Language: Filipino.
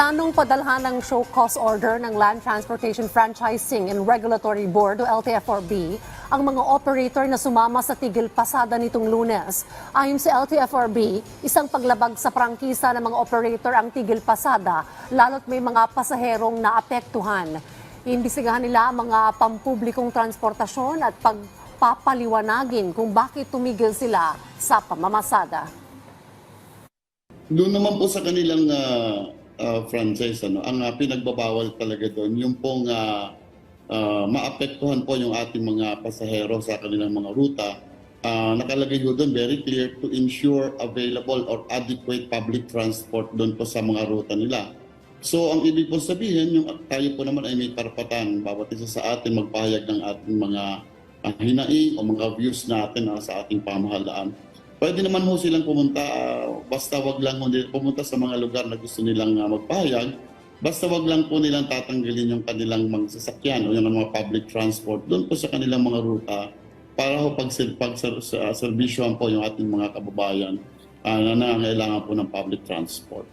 Planong padalhan ng show cause order ng Land Transportation Franchising and Regulatory Board o LTFRB ang mga operator na sumama sa tigil pasada nitong lunes. Ayon sa LTFRB, isang paglabag sa prangkisa ng mga operator ang tigil pasada lalo't may mga pasaherong naapektuhan. Iimbisigahan nila ang mga pampublikong transportasyon at pagpapaliwanagin kung bakit tumigil sila sa pamamasada. Doon naman po sa kanilang ah, ah, franchise, ano, ang ah, pinagbabawal talaga doon, yung pong ah, ah, maapektuhan po yung ating mga pasahero sa kanilang mga ruta. Ah, nakalagay po doon, very clear, to ensure available or adequate public transport doon po sa mga ruta nila. So, ang ibig po sabihin, yung tayo po naman ay may karapatan, bawat isa sa atin magpahayag ng ating mga ah, hinaing o mga views natin ah, sa ating pamahalaan. Pwede naman ho silang pumunta, ah, basta wag lang ho pumunta sa mga lugar na gusto nilang ah, magpahayag. Basta wag lang po nilang tatanggalin yung kanilang mga sasakyan o yung mga public transport doon po sa kanilang mga ruta para ho pag, pag servisyohan po yung ating mga kababayan ah, na nangangailangan po ng public transport.